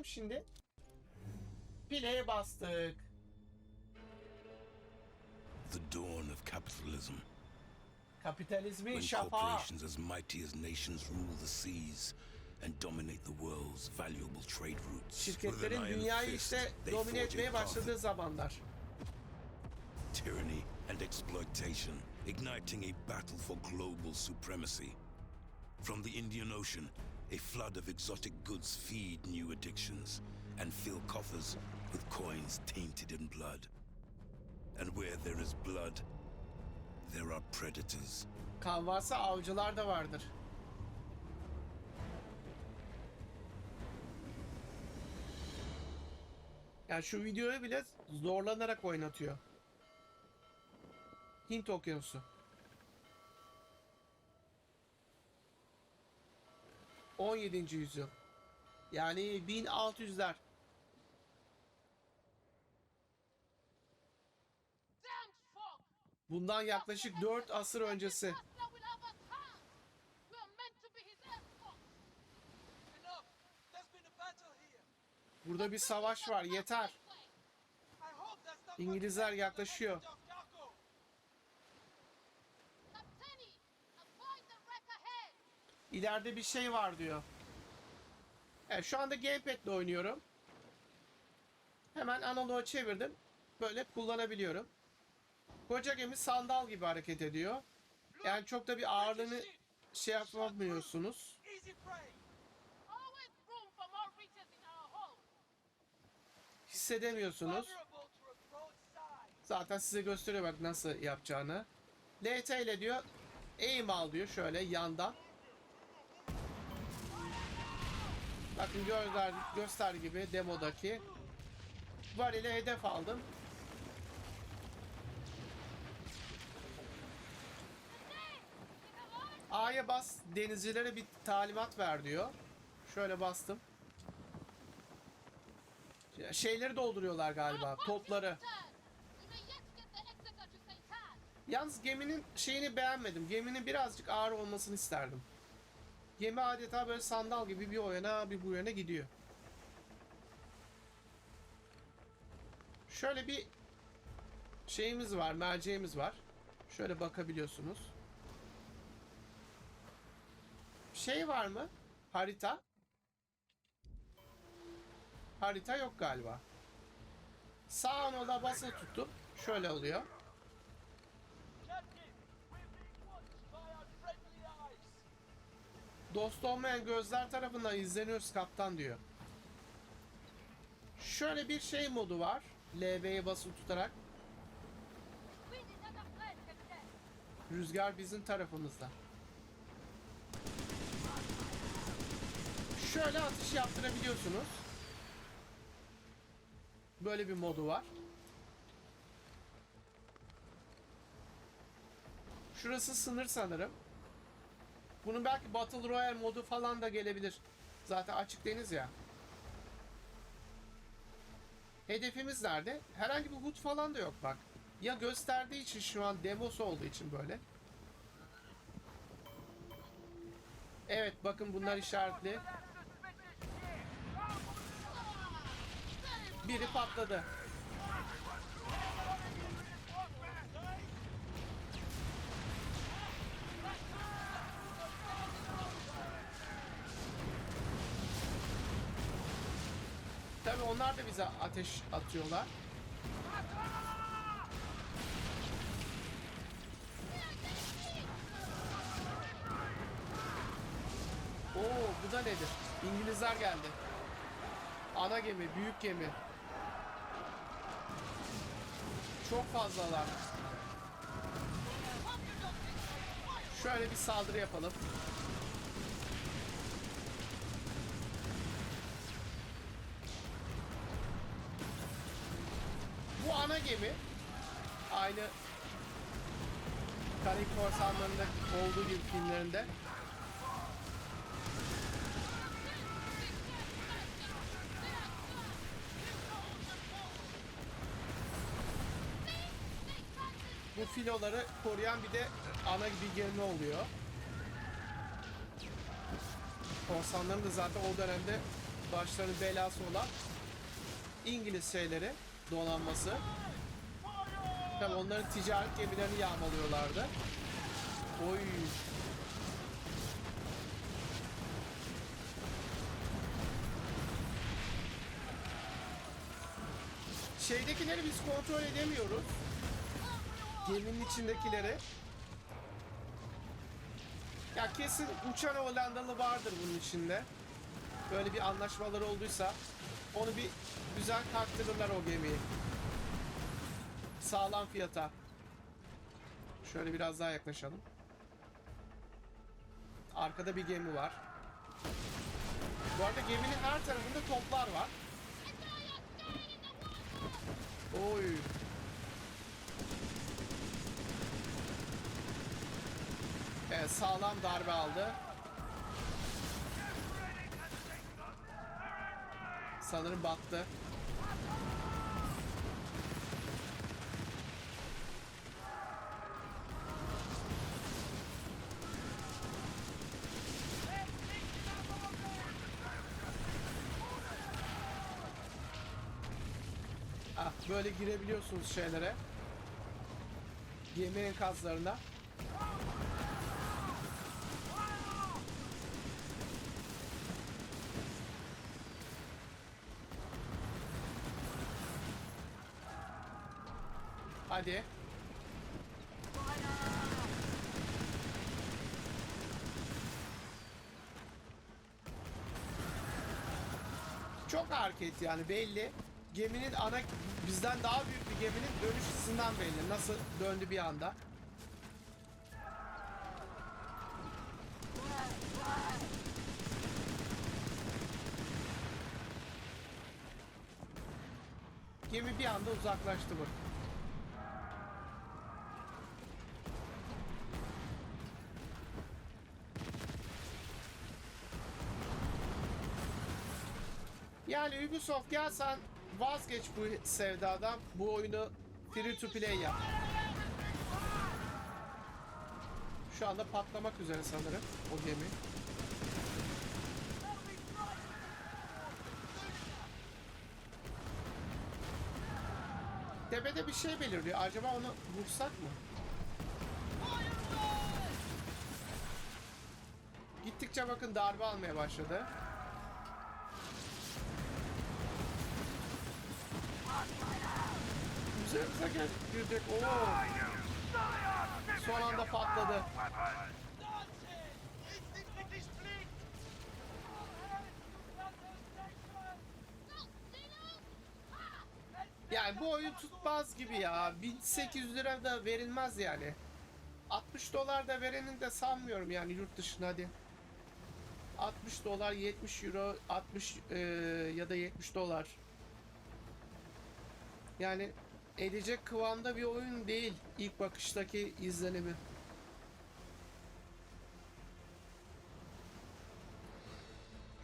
bakalım şimdi. Play'e bastık. The dawn of capitalism, Kapitalizmin şafağı. corporations as mighty as nations rule the seas and dominate the world's valuable trade routes. With an Şirketlerin iron dünyayı fist, işte they domine forge a etmeye path başladığı zamanlar. tyranny and exploitation, igniting a battle for global supremacy. From the Indian Ocean, a flood of exotic goods feed new addictions and fill coffers with coins tainted in blood. And where there is blood, there are predators. Kan varsa avcılar da vardır. Yani şu videoyu bile zorlanarak oynatıyor. Hint Okyanusu. 17. yüzyıl. Yani 1600'ler. Damned fog! Bundan yaklaşık 4 asır öncesi. Burada bir savaş var. Yeter. İngilizler yaklaşıyor. İleride bir şey var diyor. Evet şu anda gamepad ile oynuyorum. Hemen analoğa çevirdim. Böyle kullanabiliyorum. Koca gemi sandal gibi hareket ediyor. Yani çok da bir ağırlığını şey yapamıyorsunuz. Hissedemiyorsunuz. Zaten size gösteriyor bak nasıl yapacağını. LT ile diyor aim al diyor şöyle yandan. Bakın göster, göster gibi demodaki. Var ile hedef aldım. A'ya bas denizcilere bir talimat ver diyor. Şöyle bastım. Şeyleri dolduruyorlar galiba. Topları. Yalnız geminin şeyini beğenmedim. Geminin birazcık ağır olmasını isterdim. Gemi adeta böyle sandal gibi bir o yana bir bu yana gidiyor. Şöyle bir şeyimiz var, merceğimiz var. Şöyle bakabiliyorsunuz. Şey var mı? Harita. Harita yok galiba. Sağ anoda basılı tuttum. Şöyle oluyor. Dost olmayan gözler tarafından izleniyoruz kaptan diyor. Şöyle bir şey modu var. LB'ye basılı tutarak. Rüzgar bizim tarafımızda. Şöyle atış yaptırabiliyorsunuz. Böyle bir modu var. Şurası sınır sanırım. Bunun belki Battle Royale modu falan da gelebilir. Zaten açık deniz ya. Hedefimiz nerede? Herhangi bir HUD falan da yok bak. Ya gösterdiği için şu an demosu olduğu için böyle. Evet bakın bunlar işaretli. Biri patladı. Tabii onlar da bize ateş atıyorlar. Oo bu da nedir? İngilizler geldi. Ana gemi, büyük gemi. Çok fazlalar. Şöyle bir saldırı yapalım. Bu ana gemi aynı Karayip Korsanları'nda olduğu gibi filmlerinde bu filoları koruyan bir de ana bir gemi oluyor. Korsanların da zaten o dönemde başlarının belası olan İngiliz şeyleri, donanması. Tabii onların ticaret gemilerini yağmalıyorlardı. Oy. Şeydekileri biz kontrol edemiyoruz. Geminin içindekileri. Ya kesin uçan Hollandalı vardır bunun içinde. Böyle bir anlaşmaları olduysa onu bir güzel taktırırlar o gemiyi. Sağlam fiyata. Şöyle biraz daha yaklaşalım. Arkada bir gemi var. Bu arada geminin her tarafında toplar var. Oy. Evet sağlam darbe aldı. Sanırım battı. Ah, böyle girebiliyorsunuz şeylere. Gemi enkazlarına. Hadi. Çok hareket yani belli. Geminin ana bizden daha büyük bir geminin dönüş hızından belli. Nasıl döndü bir anda. Gemi bir anda uzaklaştı bu. Yani Ubisoft gel sen vazgeç bu sevdadan. Bu oyunu free to play yap. Şu anda patlamak üzere sanırım o gemi. Tepede bir şey belirliyor. Acaba onu vursak mı? Gittikçe bakın darbe almaya başladı. Üzerimize gel girdik. Oo. Son anda patladı. Yani bu oyun tutmaz gibi ya. 1800 lira da verilmez yani. 60 dolar da verenin de sanmıyorum yani yurt dışına hadi. 60 dolar 70 euro 60 eee, ya da 70 dolar. Yani edecek kıvamda bir oyun değil ilk bakıştaki izlenimi.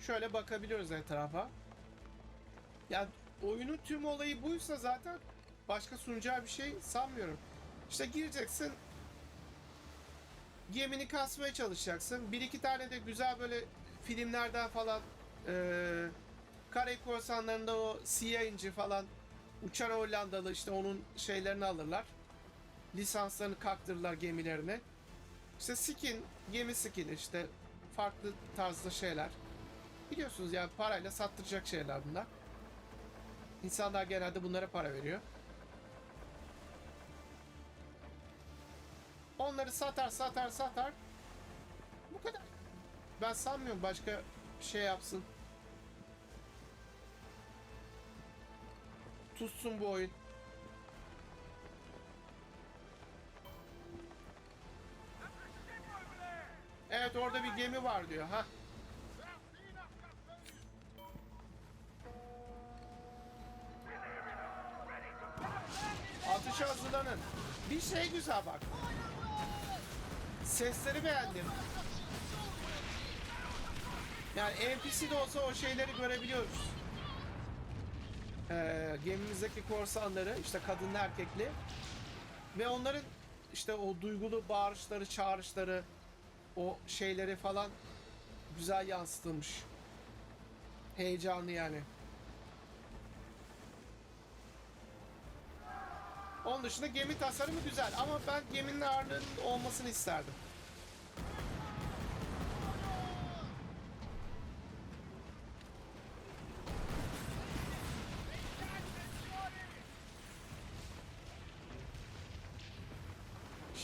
Şöyle bakabiliyoruz etrafa. Ya oyunun tüm olayı buysa zaten başka sunacağı bir şey sanmıyorum. İşte gireceksin gemini kasmaya çalışacaksın. Bir iki tane de güzel böyle filmlerden falan eee Kare korsanlarında o siyah inci falan uçan Hollandalı işte onun şeylerini alırlar. Lisanslarını kaktırırlar gemilerine. İşte skin, gemi skin işte farklı tarzda şeyler. Biliyorsunuz yani parayla sattıracak şeyler bunlar. İnsanlar genelde bunlara para veriyor. Onları satar satar satar. Bu kadar. Ben sanmıyorum başka bir şey yapsın. Tutsun bu oyun. Evet orada bir gemi var diyor. Ha. Atışa hazırlanın. Bir şey güzel bak. Sesleri beğendim. Yani NPC de olsa o şeyleri görebiliyoruz. Ee, gemimizdeki korsanları işte kadınlı erkekli ve onların işte o duygulu bağırışları, çağrışları, o şeyleri falan güzel yansıtılmış. Heyecanlı yani. Onun dışında gemi tasarımı güzel ama ben geminin ağırlığının olmasını isterdim.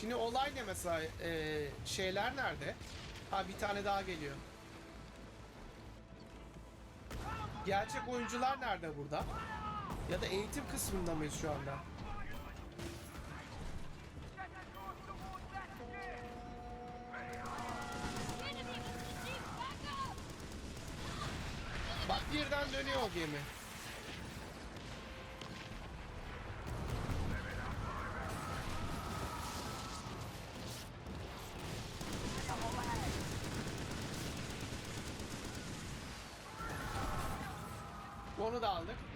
Şimdi olay ne mesela? Ee, şeyler nerede? Ha bir tane daha geliyor. Gerçek oyuncular nerede burada? Ya da eğitim kısmında mıyız şu anda? Bak birden dönüyor o gemi. Onu da aldık.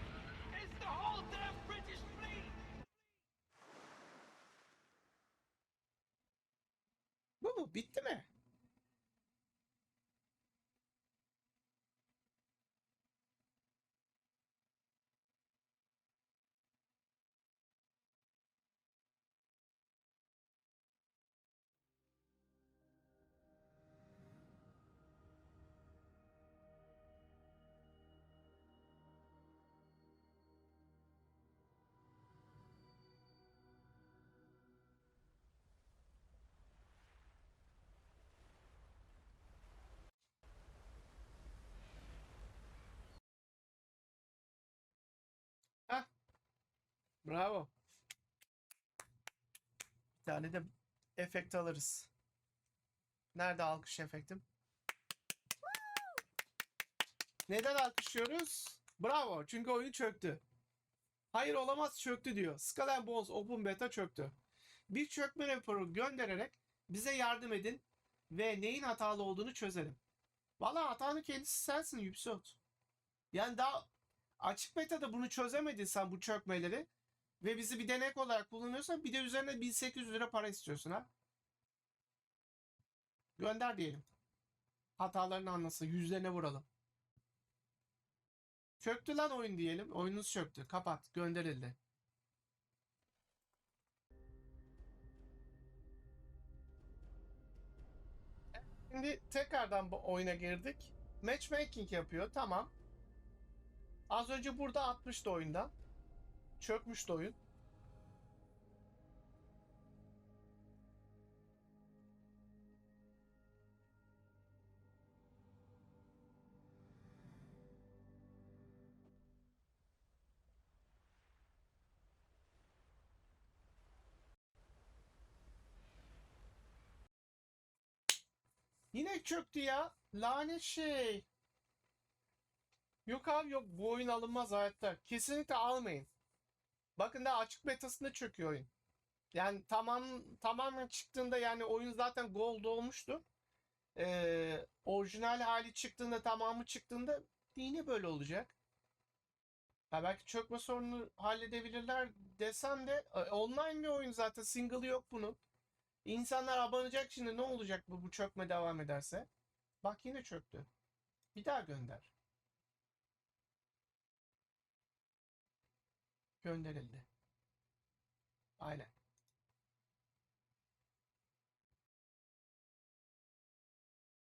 Bravo. Bir tane de efekt alırız. Nerede alkış efektim? Neden alkışlıyoruz? Bravo. Çünkü oyun çöktü. Hayır olamaz çöktü diyor. Skull Bones Open Beta çöktü. Bir çökme raporu göndererek bize yardım edin ve neyin hatalı olduğunu çözelim. Valla hatanın kendisi sensin Ubisoft. Yani daha açık beta'da bunu çözemedin sen bu çökmeleri ve bizi bir denek olarak kullanıyorsan bir de üzerine 1800 lira para istiyorsun ha. Gönder diyelim. Hatalarını anlasın. Yüzlerine vuralım. Çöktü lan oyun diyelim. Oyununuz çöktü. Kapat. Gönderildi. Şimdi tekrardan bu oyuna girdik. Matchmaking yapıyor. Tamam. Az önce burada atmıştı oyundan. Çökmüştü oyun. Yine çöktü ya. Lanet şey. Yok abi yok bu oyun alınmaz hayatta. Kesinlikle almayın. Bakın daha açık betasında çöküyor oyun. Yani tamam tamamen çıktığında yani oyun zaten gold olmuştu. Ee, orijinal hali çıktığında tamamı çıktığında yine böyle olacak. Ha belki çökme sorununu halledebilirler desem de e, online bir oyun zaten single'ı yok bunun. İnsanlar abanacak şimdi ne olacak bu, bu çökme devam ederse? Bak yine çöktü. Bir daha gönder. gönderildi. Aynen.